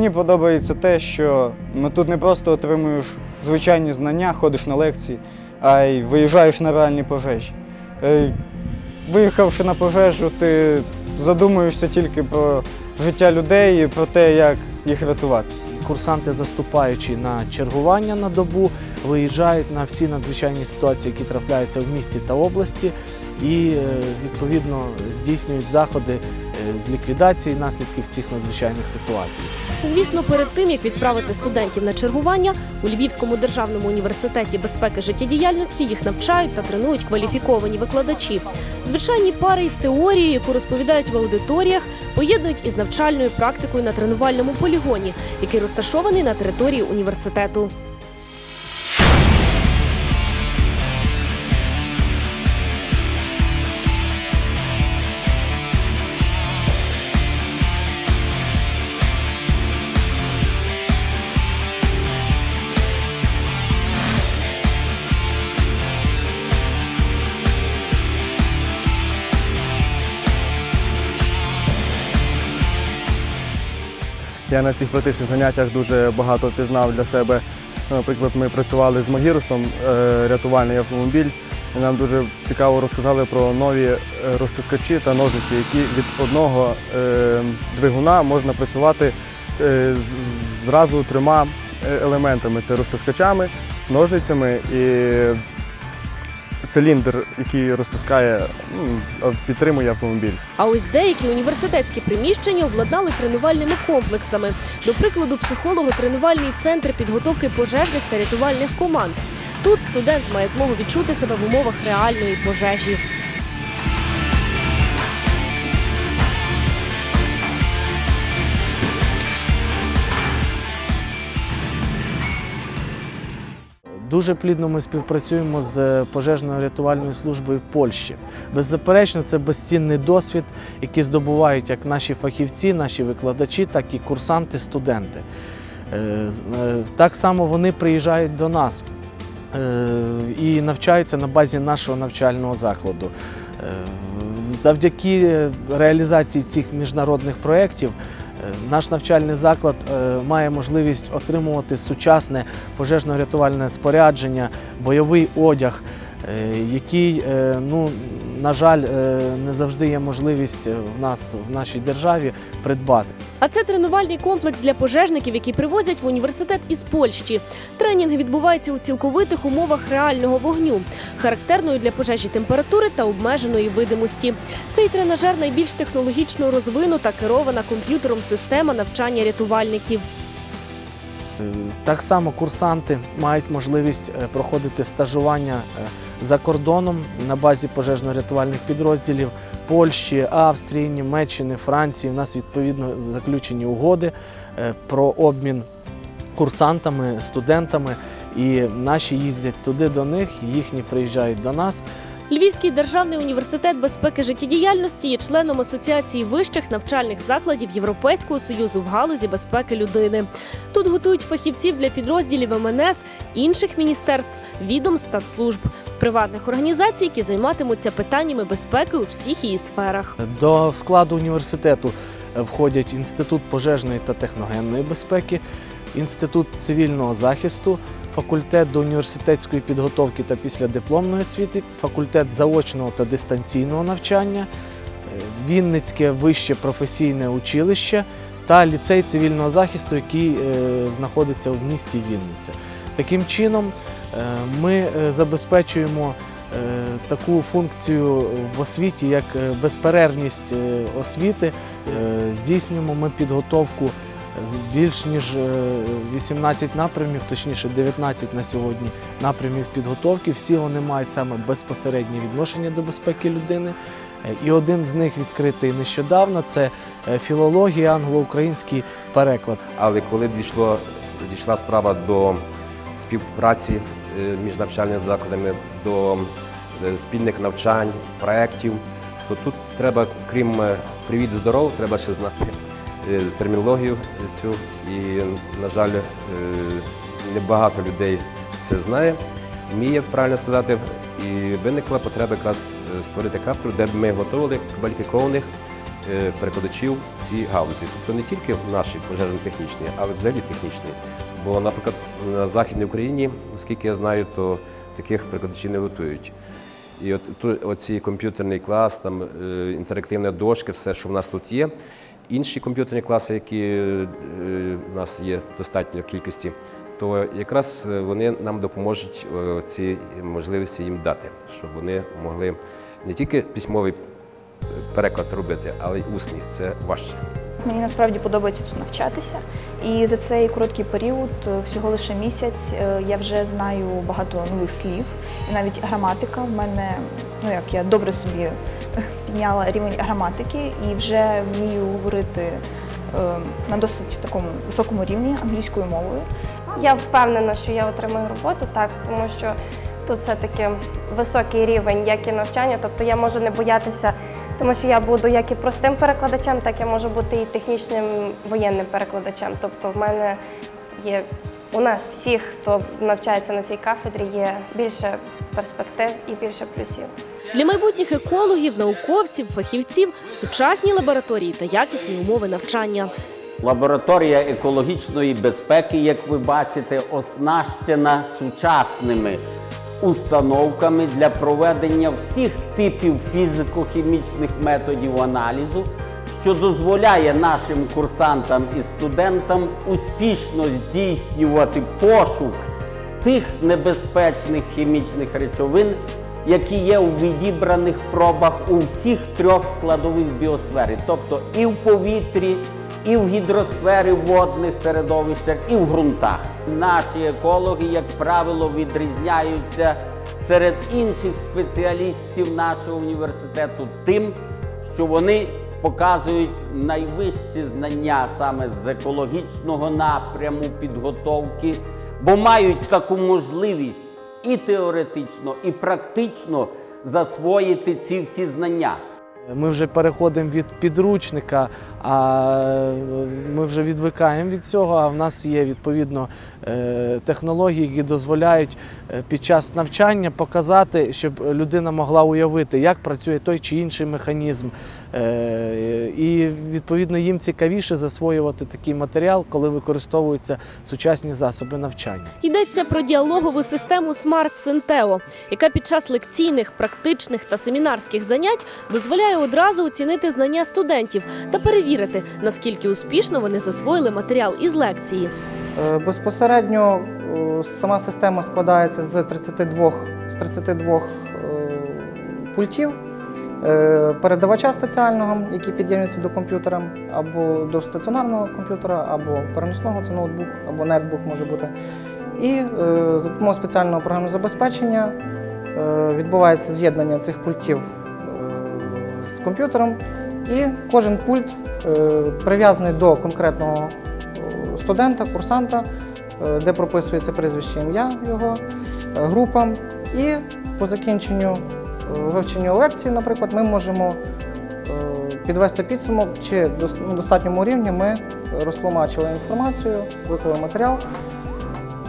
Мені подобається те, що тут не просто отримуєш звичайні знання, ходиш на лекції, а й виїжджаєш на реальні пожежі. Е, Виїхавши на пожежу, ти задумуєшся тільки про життя людей і про те, як їх рятувати. Курсанти, заступаючи на чергування на добу, виїжджають на всі надзвичайні ситуації, які трапляються в місті та області, і е, відповідно здійснюють заходи з ліквідації наслідків цих надзвичайних ситуацій. Звісно, перед тим як відправити студентів на чергування у Львівському державному університеті безпеки життєдіяльності їх навчають та тренують кваліфіковані викладачі. Звичайні пари із теорією, яку розповідають в аудиторіях, поєднують із навчальною практикою на тренувальному полігоні, який розташований на території університету. Я на цих практичних заняттях дуже багато пізнав для себе. Наприклад, ми працювали з Магірусом, е, рятувальний автомобіль. І нам дуже цікаво розказали про нові е, розтискачі та ножиці, які від одного е, двигуна можна працювати зразу трьома елементами: це розтискачами, ножницями і циліндр, який розтискає, ну, підтримує автомобіль. А ось деякі університетські приміщення обладнали тренувальними комплексами. До прикладу, психолого-тренувальний центр підготовки пожежних та рятувальних команд. Тут студент має змогу відчути себе в умовах реальної пожежі. Дуже плідно ми співпрацюємо з пожежною рятувальною службою Польщі. Беззаперечно, це безцінний досвід, який здобувають як наші фахівці, наші викладачі, так і курсанти, студенти. Е, е, Так само вони приїжджають до нас е, і навчаються на базі нашого навчального закладу. Е, Завдяки реалізації цих міжнародних проєктів е, наш навчальний заклад е, має можливість отримувати сучасне пожежно-рятувальне спорядження, бойовий одяг, е, який, е, ну, на жаль, е, не завжди є можливість е, в нас в нашій державі придбати. А це тренувальний комплекс для пожежників, які привозять в університет із Польщі. Тренінг відбувається у цілковитих умовах реального вогню, характерної для пожежі температури та обмеженої видимості. Цей тренажер найбільш технологічно розвинута, керована комп'ютером система навчання рятувальників. Е, Так само курсанти мають можливість проходити стажування за кордоном на базі пожежно-рятувальних підрозділів Польщі, Австрії, Німеччини, Франції. У нас відповідно заключені угоди е, про обмін курсантами, студентами. І наші їздять туди до них, їхні приїжджають до нас. Львівський державний університет безпеки життєдіяльності є членом Асоціації вищих навчальних закладів Європейського союзу в галузі безпеки людини. Тут готують фахівців для підрозділів МНС, інших міністерств, відомств та служб, приватних організацій, які займатимуться питаннями безпеки у всіх її сферах. До складу університету е, входять Інститут пожежної та техногенної безпеки, Інститут цивільного захисту, факультет до університетської підготовки та післядипломної освіти, факультет заочного та дистанційного навчання, е, Вінницьке вище професійне училище та ліцей цивільного захисту, який е, знаходиться в місті Вінниця. Таким чином, е, ми забезпечуємо таку функцію в освіті, як безперервність освіти. Здійснюємо ми підготовку більш ніж е, 18 напрямів, точніше 19 на сьогодні напрямів підготовки. Всі вони мають саме безпосереднє відношення до безпеки людини. Е, І один з них відкритий нещодавно це е, філологія, англо-український переклад. Але коли дійшло, дійшла справа до співпраці е, між навчальними закладами, до е, спільних навчань, проєктів, то тут треба, крім е, привіт, здоров, треба ще знати е, термінологію цю. І, на жаль, е, небагато людей це знає, вміє правильно сказати. І виникла потреба якраз е, створити кафедру, де б ми готували кваліфікованих е, перекладачів в цій галузі. Тобто не тільки в нашій пожежно-технічній, але взагалі технічній. Бо, наприклад, на Західній Україні, наскільки я знаю, то таких перекладачів не готують. І от оці комп'ютерний клас, там е, інтерактивні дошки, все, що в нас тут є. Інші комп'ютерні класи, які е, в нас є достатньо кількості, то якраз е, вони нам допоможуть е, ці можливості їм дати, щоб вони могли не тільки письмовий е, переклад робити, але й усний. Це важче. Мені насправді подобається тут навчатися, і за цей короткий період, е, всього лише місяць, е, я вже знаю багато нових слів, і навіть граматика в мене, ну як я добре собі е, підняла рівень граматики і вже вмію говорити е, на досить такому високому рівні англійською мовою. Я впевнена, що я отримаю роботу так, тому що тут все-таки високий рівень, як і навчання. Тобто я можу не боятися, тому що я буду як і простим перекладачем, так я можу бути і технічним воєнним перекладачем. Тобто в мене є у нас всіх, хто навчається на цій кафедрі, є більше перспектив і більше плюсів. Для майбутніх екологів, науковців, фахівців сучасні лабораторії та якісні умови навчання. Лабораторія екологічної безпеки, як ви бачите, оснащена сучасними установками для проведення всіх типів фізико-хімічних методів аналізу, що дозволяє нашим курсантам і студентам успішно здійснювати пошук тих небезпечних хімічних речовин, які є у відібраних пробах у всіх трьох складових біосфери, тобто і в повітрі, і в гідросфері в водних середовищах, і в ґрунтах. Наші екологи, як правило, відрізняються серед інших спеціалістів нашого університету тим, що вони показують найвищі знання саме з екологічного напряму підготовки, бо мають таку можливість і теоретично, і практично засвоїти ці всі знання. Ми вже переходимо від підручника, а ми вже відвикаємо від цього. А в нас є відповідно е, технології, які дозволяють е, під час навчання показати, щоб людина могла уявити, як працює той чи інший механізм. Е, І відповідно їм цікавіше засвоювати такий матеріал, коли використовуються сучасні засоби навчання. Йдеться про діалогову систему Smart Senteo, яка під час лекційних, практичних та семінарських занять дозволяє одразу оцінити знання студентів та перевірити, наскільки успішно вони засвоїли матеріал із лекції. Е, Безпосередньо е, сама система складається з 32, з 32 е, пультів, передавача спеціального, який під'єднується до комп'ютера, або до стаціонарного комп'ютера, або переносного, це ноутбук, або нетбук може бути. І е, за допомогою спеціального програмного забезпечення е, відбувається з'єднання цих пультів е, з комп'ютером, і кожен пульт е, прив'язаний до конкретного е, студента, курсанта, е, де прописується прізвище ім'я його, е, група. І по закінченню вивчення лекції, наприклад, ми можемо е, підвести підсумок, чи на достатньому рівні ми розтлумачили інформацію, виклали матеріал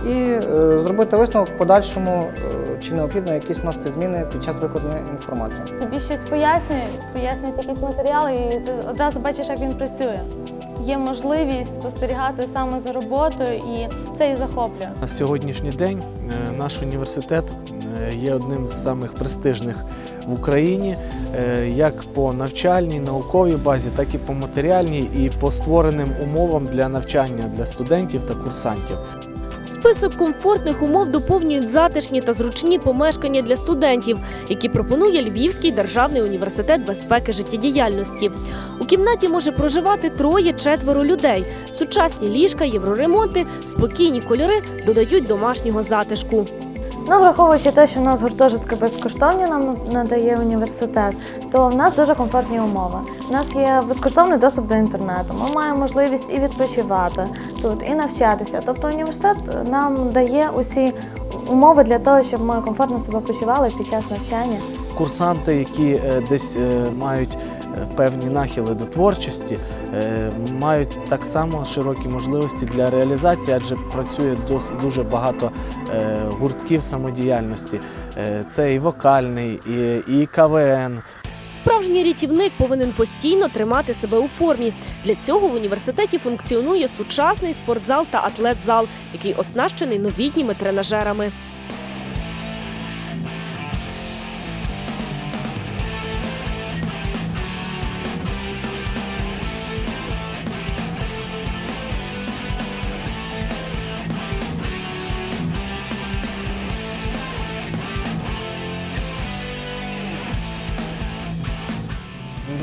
і е, зробити висновок в подальшому, е, чи необхідно якісь вносити зміни під час викладення інформації. Тобі щось пояснюють, пояснюють якісь матеріали, і ти одразу бачиш, як він працює. Є можливість спостерігати саме за роботою, і це і захоплює. На сьогоднішній день наш університет є одним з самих престижних в Україні, е, як по навчальній, науковій базі, так і по матеріальній і по створеним умовам для навчання для студентів та курсантів. Список комфортних умов доповнюють затишні та зручні помешкання для студентів, які пропонує Львівський державний університет безпеки життєдіяльності. У кімнаті може проживати троє-четверо людей. Сучасні ліжка, євроремонти, спокійні кольори додають домашнього затишку. Ну, враховуючи те, що у нас гуртожитки безкоштовні нам надає університет, то в нас дуже комфортні умови. У нас є безкоштовний доступ до інтернету. Ми маємо можливість і відпочивати тут, і навчатися. Тобто університет нам дає усі умови для того, щоб ми комфортно себе почували під час навчання. Курсанти, які е, десь е, мають певні нахили до творчості, е, мають так само широкі можливості для реалізації, адже працює дуже багато е, гуртків самодіяльності. Е, Це і вокальний, і КВН, Справжній рятівник повинен постійно тримати себе у формі. Для цього в університеті функціонує сучасний спортзал та атлетзал, який оснащений новітніми тренажерами.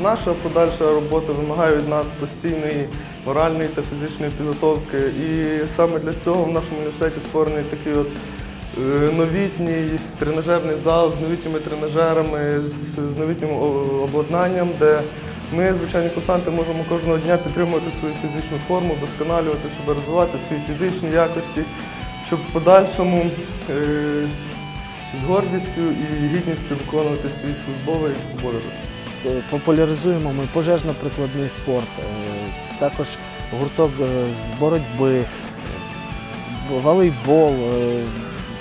Наша подальша робота вимагає від нас постійної моральної та фізичної підготовки. І саме для цього в нашому університеті створений такий от е, новітній тренажерний зал з новітніми тренажерами, з, новітнім обладнанням, де ми, звичайні курсанти, можемо кожного дня підтримувати свою фізичну форму, вдосконалювати себе, розвивати свої фізичні якості, щоб в подальшому е, з гордістю і гідністю виконувати свій службовий обов'язок. Е, Популяризуємо ми пожежно-прикладний спорт, е, також гурток е, з боротьби, волейбол,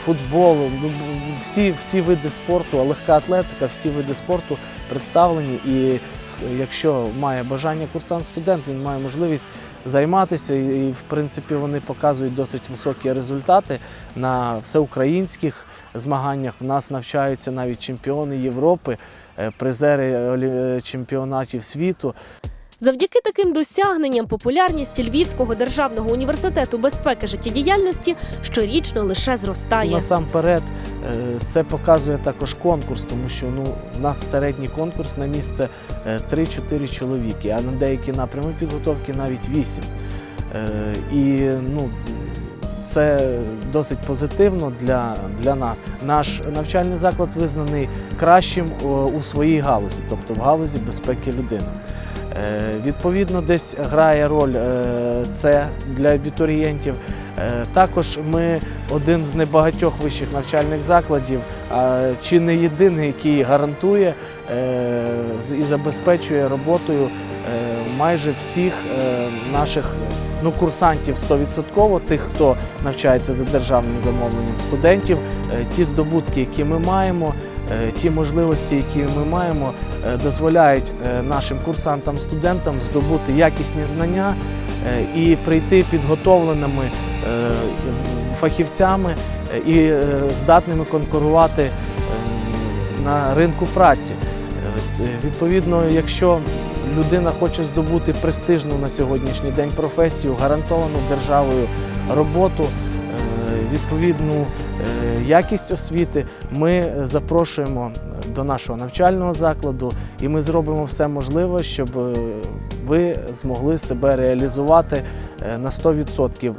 футбол, ну, всі, всі види спорту, легка атлетика, всі види спорту представлені. І якщо має бажання курсант-студент, він має можливість займатися. І, в принципі, вони показують досить високі результати на всеукраїнських змаганнях. У нас навчаються навіть чемпіони Європи, е, призери чемпіонатів світу. Завдяки таким досягненням популярність Львівського державного університету безпеки життєдіяльності щорічно лише зростає. Насамперед, е, це показує також конкурс, тому що ну, у нас середній конкурс на місце е, 3-4 чоловіки, а на деякі напрями підготовки навіть 8. Е, І ну, це досить позитивно для, для нас. Наш навчальний заклад визнаний кращим у своїй галузі, тобто в галузі безпеки людини. Е, Відповідно, десь грає роль е, це для абітурієнтів. Е, Також ми один з небагатьох вищих навчальних закладів, чи не єдиний, який гарантує е, і забезпечує роботою е, майже всіх е, наших ну, курсантів 100%, тих, хто навчається за державним замовленням студентів, Е, ті здобутки, які ми маємо. е, Ті можливості, які ми маємо, е, дозволяють нашим курсантам, студентам здобути якісні знання і прийти підготовленими фахівцями і здатними конкурувати е, на ринку праці. Відповідно, якщо людина хоче здобути престижну на сьогоднішній день професію, гарантовану державою роботу, е, відповідну е, якість освіти, ми запрошуємо до нашого навчального закладу і ми зробимо все можливе, щоб е, ви змогли себе реалізувати на 100%.